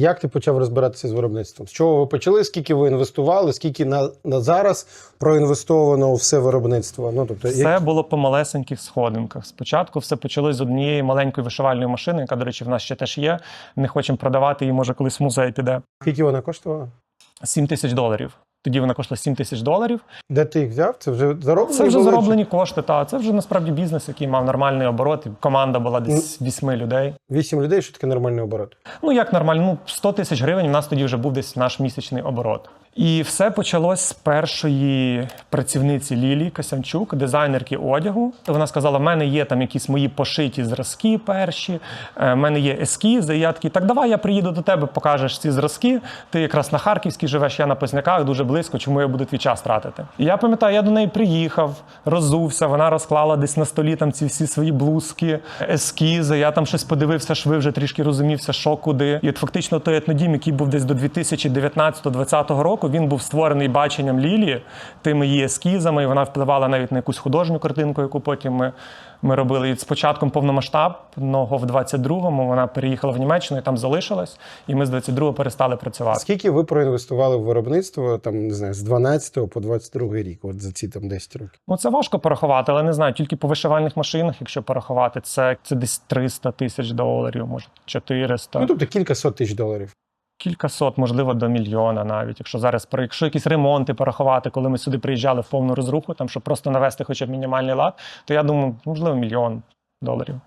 Як ти почав розбиратися з виробництвом? З чого ви почали? Скільки ви інвестували? Скільки на, на зараз проінвестовано у все виробництво? Ну тобто, Все як... було по малесеньких сходинках. Спочатку все почалось з однієї маленької вишивальної машини, яка, до речі, в нас ще теж є. Не хочемо продавати її, може, колись в музей піде. скільки вона коштувала? 7 тисяч доларів. Тоді вона коштувала 7 тисяч доларів. Де ти їх взяв? Це вже зароблені? Це вже були, зароблені кошти. Та це вже насправді бізнес, який мав нормальний оборот. і Команда була десь вісьми людей. Вісім людей, що таке нормальний оборот. Ну як нормально, ну 100 тисяч гривень. У нас тоді вже був десь наш місячний оборот. І все почалось з першої працівниці Лілії Касянчук, дизайнерки одягу. Вона сказала: в мене є там якісь мої пошиті зразки перші, е, в мене є ескізи. І я такий, так давай я приїду до тебе, покажеш ці зразки. Ти якраз на Харківській живеш, я на Позняках дуже близько. Чому я буду твій час тратити? І я пам'ятаю, я до неї приїхав, розувся. Вона розклала десь на столі там ці всі свої блузки, ескізи. Я там щось подивився, шви вже трішки розумівся, що куди. І от фактично той етнодім, який був десь до 2019-2020 року, він був створений баченням Лілії, тими її ескізами, і вона впливала навіть на якусь художню картинку, яку потім ми, ми робили. І з початком повномасштабного в 22-му вона переїхала в Німеччину і там залишилась. І ми з 22-го перестали працювати. Скільки ви проінвестували в виробництво там, не знаю, з 12 по 22 рік, от за ці там 10 років? Ну, це важко порахувати, але не знаю, тільки по вишивальних машинах, якщо порахувати, це, це десь 300 тисяч доларів, може 400. Ну тобто кілька сот тисяч доларів. Кількасот, можливо, до мільйона навіть. Якщо зараз про якщо якісь ремонти порахувати, коли ми сюди приїжджали в повну розруху, там щоб просто навести хоча б мінімальний лад, то я думаю, можливо, мільйон доларів.